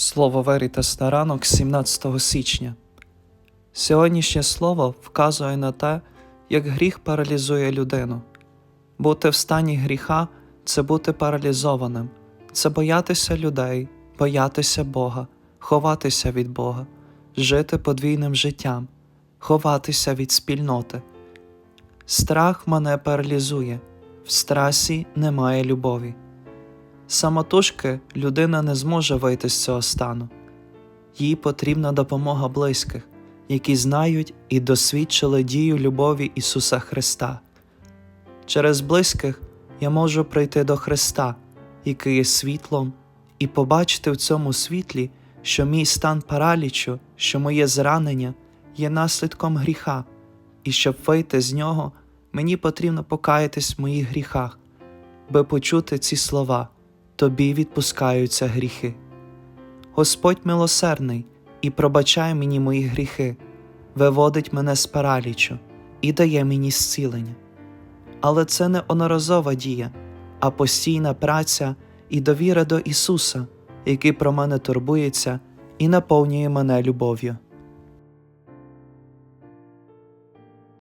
Слово Верітас на ранок 17 січня. Сьогоднішнє слово вказує на те, як гріх паралізує людину. Бути в стані гріха це бути паралізованим, це боятися людей, боятися Бога, ховатися від Бога, жити подвійним життям, ховатися від спільноти. Страх мене паралізує, в страсі немає любові. Самотужки людина не зможе вийти з цього стану. Їй потрібна допомога близьких, які знають і досвідчили дію любові Ісуса Христа. Через близьких я можу прийти до Христа, який є світлом, і побачити в цьому світлі, що мій стан паралічу, що моє зранення є наслідком гріха, і щоб вийти з нього, мені потрібно покаятись в моїх гріхах, би почути ці слова тобі відпускаються гріхи. Господь милосердний і пробачає мені мої гріхи, виводить мене з паралічу і дає мені зцілення. Але це не одноразова дія, а постійна праця і довіра до Ісуса, який про мене турбується і наповнює мене любов'ю.